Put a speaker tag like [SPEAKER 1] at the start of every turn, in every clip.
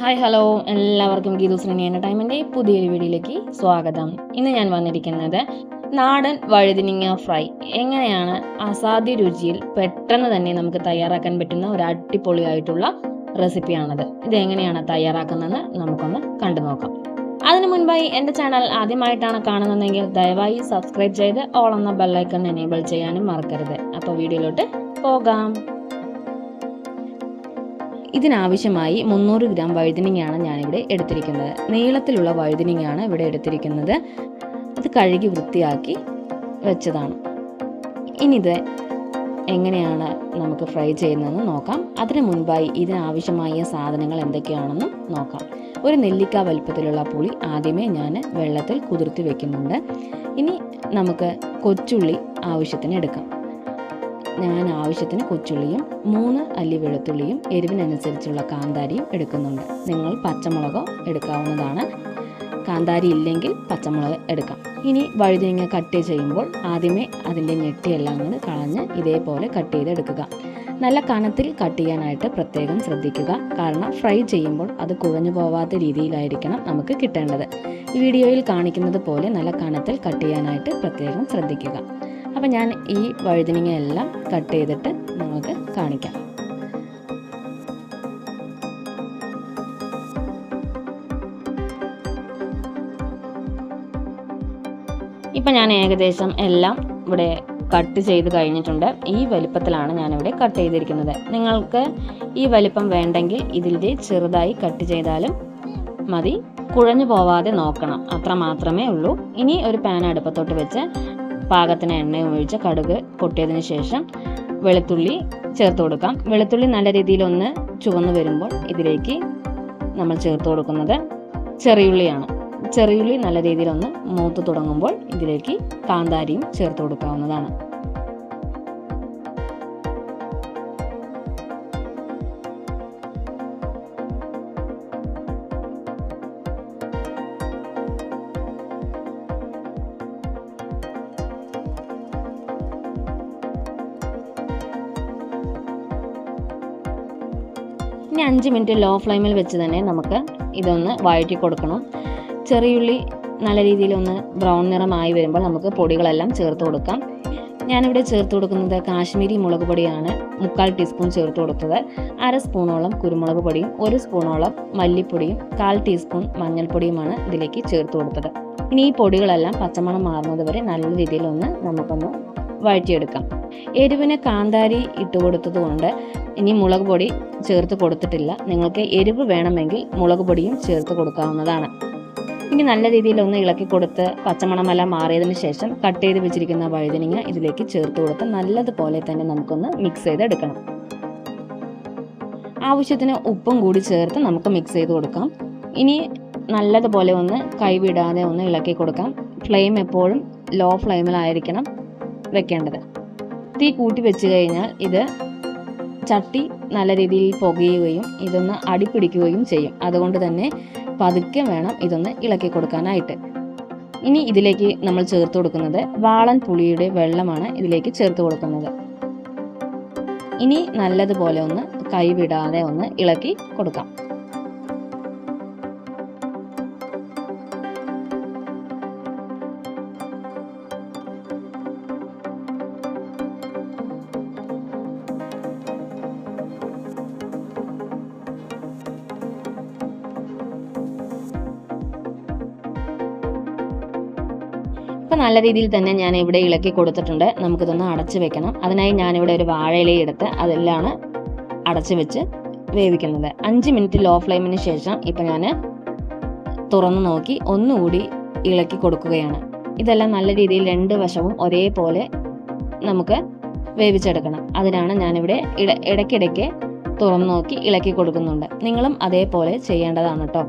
[SPEAKER 1] Hi hello എല്ലാവർക്കും ഗീതു ശ്രീനി എന്റർടൈൻമെന്റെ പുതിയൊരു വീഡിയോയിലേക്ക് സ്വാഗതം. ഇന്ന് ഞാൻ വന്നിരിക്കുന്നത് നാടൻ വഴുതിനിങ്ങ ഫ്രൈ. എങ്ങനെയാണ് അസാധ്യ രുചിയിൽ പെട്ടെന്ന് തന്നെ നമുക്ക് തയ്യാറാക്കാൻ പറ്റുന്ന ഒരു അടിപൊളിയായിട്ടുള്ള റെസിപ്പിയാണത്. ഇത് എങ്ങനെയാണ് തയ്യാറാക്കുന്നതെന്ന് നമുക്കൊന്ന് കണ്ടു നോക്കാം. അതിനു മുൻപായി എന്റെ ചാനൽ ആദ്യമായിട്ടാണ് കാണുന്നതെങ്കിൽ ദയവായി സബ്സ്ക്രൈബ് ചെയ്ത് ഓൾ എന്ന ബെല്ലൈക്കൺ എനേബിൾ ചെയ്യാനും മറക്കരുത്. അപ്പോൾ വീഡിയോയിലോട്ട് പോകാം. ഇതിനാവശ്യമായി മുന്നൂറ് ഗ്രാം വഴുതനങ്ങയാണ് ഞാനിവിടെ എടുത്തിരിക്കുന്നത്. നീളത്തിലുള്ള വഴുതനങ്ങയാണ് ഇവിടെ എടുത്തിരിക്കുന്നത്. അത് കഴുകി വൃത്തിയാക്കി വെച്ചതാണ്. ഇനി ഇത് എങ്ങനെയാണ് നമുക്ക് ഫ്രൈ ചെയ്യുന്നതെന്ന് നോക്കാം. അതിനു മുൻപായി ഇതിനാവശ്യമായ സാധനങ്ങൾ എന്തൊക്കെയാണെന്ന് നോക്കാം. ഒരു നെല്ലിക്ക വലുപ്പത്തിലുള്ള പുളി ആദ്യമേ ഞാൻ വെള്ളത്തിൽ കുതിർത്തി വെക്കുന്നുണ്ട്. ഇനി നമുക്ക് കൊച്ചുള്ളി ആവശ്യത്തിന് എടുക്കാം. ഞാൻ ആവശ്യത്തിന് കൊച്ചുള്ളിയും മൂന്ന് അല്ലി വെളുത്തുള്ളിയും എരിവിനനുസരിച്ചുള്ള കാന്താരിയും എടുക്കുന്നുണ്ട്. നിങ്ങൾ പച്ചമുളകോ എടുക്കാവുന്നതാണ്. കാന്താരി ഇല്ലെങ്കിൽ പച്ചമുളക് എടുക്കാം. ഇനി വഴുതനങ്ങ കട്ട് ചെയ്യുമ്പോൾ ആദ്യമേ അതിന്റെ ഞെട്ടിയെല്ലാം കൂടി കളഞ്ഞ് ഇതേപോലെ കട്ട് ചെയ്തെടുക്കുക. നല്ല കനത്തിൽ കട്ട് ചെയ്യാനായിട്ട് പ്രത്യേകം ശ്രദ്ധിക്കുക. കാരണം ഫ്രൈ ചെയ്യുമ്പോൾ അത് കുഴഞ്ഞു പോവാത്ത രീതിയിലായിരിക്കണം നമുക്ക് കിട്ടേണ്ടത്. വീഡിയോയിൽ കാണിക്കുന്നത് പോലെ നല്ല കനത്തിൽ കട്ട് ചെയ്യാനായിട്ട് പ്രത്യേകം ശ്രദ്ധിക്കുക. അപ്പം ഞാൻ ഈ വഴുതനങ്ങ എല്ലാം കട്ട് ചെയ്തിട്ട് നിങ്ങൾക്ക് കാണിക്കാം. ഇപ്പം ഞാൻ ഏകദേശം എല്ലാം ഇവിടെ കട്ട് ചെയ്ത് കഴിഞ്ഞിട്ടുണ്ട്. ഈ വലിപ്പത്തിലാണ് ഞാനിവിടെ കട്ട് ചെയ്തിരിക്കുന്നത്. നിങ്ങൾക്ക് ഈ വലിപ്പം വേണ്ടെങ്കിൽ ഇതിന്റെ ചെറുതായി കട്ട് ചെയ്താലും മതി. കുഴഞ്ഞു പോവാതെ നോക്കണം. അത്ര മാത്രമേ ഉള്ളൂ. ഇനി ഒരു പാൻ അടുപ്പത്തോട്ട് വെച്ച് പാകത്തിന് എണ്ണ ഒഴിച്ച് കടുക് പൊട്ടിയതിന് ശേഷം വെളുത്തുള്ളി ചേർത്ത് കൊടുക്കാം. വെളുത്തുള്ളി നല്ല രീതിയിൽ ഒന്ന് ചുവന്ന് വരുമ്പോൾ ഇതിലേക്ക് നമ്മൾ ചേർത്ത് കൊടുക്കുന്നത് ചെറിയുള്ളിയാണ്. ചെറിയുള്ളി നല്ല രീതിയിൽ ഒന്ന് മൂത്ത് തുടങ്ങുമ്പോൾ ഇതിലേക്ക് കാന്താരിയും ചേർത്ത് കൊടുക്കാവുന്നതാണ്. ഇനി അഞ്ച് മിനിറ്റ് ലോ ഫ്ലെയിമിൽ വെച്ച് തന്നെ നമുക്ക് ഇതൊന്ന് വഴറ്റി കൊടുക്കണം. ചെറിയുള്ളി നല്ല രീതിയിൽ ഒന്ന് ബ്രൗൺ നിറമായി വരുമ്പോൾ നമുക്ക് പൊടികളെല്ലാം ചേർത്ത് കൊടുക്കാം. ഞാനിവിടെ ചേർത്ത് കൊടുക്കുന്നത് കാശ്മീരി മുളക് പൊടിയാണ്. മുക്കാൽ ടീസ്പൂൺ ചേർത്ത് കൊടുത്തത്. അര സ്പൂണോളം കുരുമുളക് പൊടിയും ഒരു സ്പൂണോളം മല്ലിപ്പൊടിയും കാൽ ടീസ്പൂൺ മഞ്ഞൾപ്പൊടിയുമാണ് ഇതിലേക്ക് ചേർത്ത് കൊടുത്തത്. ഇനി ഈ പൊടികളെല്ലാം പച്ചമണം മാറുന്നത് വരെ നല്ല രീതിയിലൊന്ന് നമുക്കൊന്ന് വഴറ്റിയെടുക്കാം. എരിവിന് കാന്താരി ഇട്ട് കൊടുത്തത് കൊണ്ട് ഇനി മുളക് പൊടി ചേർത്ത് കൊടുത്തിട്ടില്ല. നിങ്ങൾക്ക് എരിവ് വേണമെങ്കിൽ മുളക് പൊടിയും ചേർത്ത് കൊടുക്കാവുന്നതാണ്. ഇനി നല്ല രീതിയിൽ ഒന്ന് ഇളക്കി കൊടുത്ത് പച്ചമണമല മാറിയതിന് ശേഷം കട്ട് ചെയ്ത് വെച്ചിരിക്കുന്ന വഴുതനങ്ങ ഇതിലേക്ക് ചേർത്ത് കൊടുത്ത് നല്ലതുപോലെ തന്നെ നമുക്കൊന്ന് മിക്സ് ചെയ്തെടുക്കണം. ആവശ്യത്തിന് ഉപ്പും കൂടി ചേർത്ത് നമുക്ക് മിക്സ് ചെയ്ത് കൊടുക്കാം. ഇനി നല്ലതുപോലെ ഒന്ന് കൈവിടാതെ ഒന്ന് ഇളക്കി കൊടുക്കാം. ഫ്ലെയിം എപ്പോഴും ലോ ഫ്ലെയിമിലായിരിക്കണം വെക്കേണ്ടത്. തീ കൂട്ടി വെച്ച് കഴിഞ്ഞാൽ ഇത് ചട്ടി നല്ല രീതിയിൽ പുകയുകയും ഇതൊന്ന് അടിപ്പിടിക്കുകയും ചെയ്യും. അതുകൊണ്ട് തന്നെ പതുക്കെ വേണം ഇതൊന്ന് ഇളക്കി കൊടുക്കാനായിട്ട്. ഇനി ഇതിലേക്ക് നമ്മൾ ചേർത്ത് കൊടുക്കുന്നത് വാളൻ പുളിയുടെ വെള്ളമാണ് ഇതിലേക്ക് ചേർത്ത് കൊടുക്കുന്നത്. ഇനി നല്ലതുപോലെ ഒന്ന് കൈവിടാതെ ഒന്ന് ഇളക്കി കൊടുക്കാം. നല്ല രീതിയിൽ തന്നെ ഞാൻ ഇവിടെ ഇളക്കി കൊടുത്തിട്ടുണ്ട്. നമുക്കിതൊന്ന് അടച്ചു വെക്കണം. അതിനായി ഞാനിവിടെ ഒരു വാഴയില എടുത്ത് അതെല്ലാം അടച്ചു വെച്ച് വേവിക്കുന്നത്. അഞ്ച് മിനിറ്റ് ലോ ഫ്ലെയിമിന് ശേഷം ഇപ്പം ഞാൻ തുറന്ന് നോക്കി ഒന്നുകൂടി ഇളക്കി കൊടുക്കുകയാണ്. ഇതെല്ലാം നല്ല രീതിയിൽ രണ്ട് വശവും ഒരേപോലെ നമുക്ക് വേവിച്ചെടുക്കണം. അതിനാണ് ഞാനിവിടെ ഇട ഇടയ്ക്കിടയ്ക്ക് തുറന്നു നോക്കി ഇളക്കി കൊടുക്കുന്നുണ്ട്. നിങ്ങളും അതേപോലെ ചെയ്യേണ്ടതാണ് കേട്ടോ.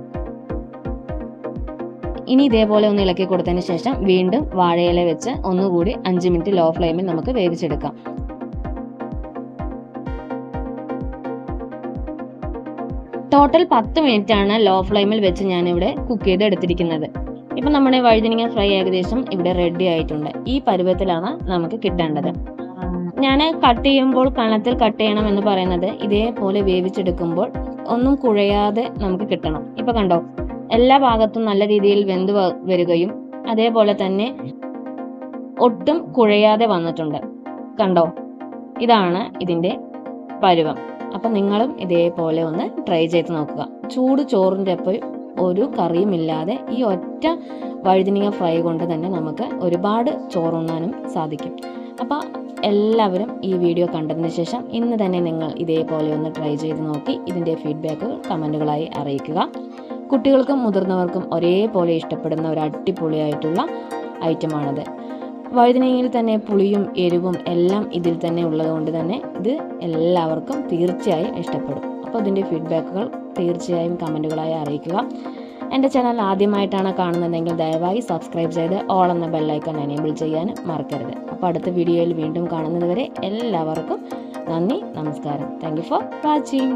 [SPEAKER 1] ഇനി ഇതേപോലെ ഒന്ന് ഇളക്കി കൊടുത്തതിന് ശേഷം വീണ്ടും വാഴയില വെച്ച് ഒന്നുകൂടി അഞ്ച് മിനിറ്റ് ലോ ഫ്ലെയിമിൽ നമുക്ക് വേവിച്ചെടുക്കാം. ടോട്ടൽ പത്ത് മിനിറ്റ് ആണ് ലോ ഫ്ലെയിമിൽ വെച്ച് ഞാനിവിടെ കുക്ക് ചെയ്ത് എടുത്തിരിക്കുന്നത്. ഇപ്പൊ നമ്മുടെ വഴുതനങ്ങ ഫ്രൈ ഏകദേശം ഇവിടെ റെഡി ആയിട്ടുണ്ട്. ഈ പരുവത്തിലാണ് നമുക്ക് കിട്ടേണ്ടത്. ഞാൻ കട്ട് ചെയ്യുമ്പോൾ കണത്തിൽ കട്ട് ചെയ്യണം എന്ന് പറയുന്നത് ഇതേപോലെ വേവിച്ചെടുക്കുമ്പോൾ ഒന്നും കുഴയാതെ നമുക്ക് കിട്ടണം. ഇപ്പൊ കണ്ടോ? എല്ലാ ഭാഗത്തും നല്ല രീതിയിൽ വെന്ത് വരികയും അതേപോലെ തന്നെ ഒട്ടും കുഴയാതെ വന്നിട്ടുണ്ട്. കണ്ടോ? ഇതാണ് ഇതിന്റെ പരുവം. അപ്പൊ നിങ്ങളും ഇതേപോലെ ഒന്ന് ട്രൈ ചെയ്ത് നോക്കുക. ചൂട് ചോറിന്റെ ഒപ്പം ഒരു കറിയും ഇല്ലാതെ ഈ ഒറ്റ വഴുതിനിങ്ങ ഫ്രൈ കൊണ്ട് തന്നെ നമുക്ക് ഒരുപാട് ചോറുണ്ണാനും സാധിക്കും. അപ്പോൾ എല്ലാവരും ഈ വീഡിയോ കണ്ടതിന് ശേഷം ഇന്ന് തന്നെ നിങ്ങൾ ഇതേപോലെ ഒന്ന് ട്രൈ ചെയ്ത് നോക്കി ഇതിന്റെ ഫീഡ്ബാക്കുകൾ കമന്റുകളായി അറിയിക്കുക. കുട്ടികൾക്കും മുതിർന്നവർക്കും ഒരേപോലെ ഇഷ്ടപ്പെടുന്ന ഒരു അടിപൊളിയായിട്ടുള്ള ഐറ്റമാണത്. വഴുതനങ്ങയിൽ തന്നെ പുളിയും എരിവും എല്ലാം ഇതിൽ തന്നെ ഉള്ളതുകൊണ്ട് തന്നെ ഇത് എല്ലാവർക്കും തീർച്ചയായും ഇഷ്ടപ്പെടും. അപ്പോൾ ഇതിന്റെ ഫീഡ്ബാക്കുകൾ തീർച്ചയായും കമന്റുകളായി അറിയിക്കുക. എന്റെ ചാനൽ ആദ്യമായിട്ടാണ് കാണുന്നതെങ്കിൽ ദയവായി സബ്സ്ക്രൈബ് ചെയ്ത് ഓൾ എന്ന ബെല്ലൈക്കൺ എനേബിൾ ചെയ്യാൻ മറക്കരുത്. അപ്പോൾ അടുത്ത വീഡിയോയിൽ വീണ്ടും കാണുന്നതുവരെ എല്ലാവർക്കും നന്ദി നമസ്കാരം. Thank for watching.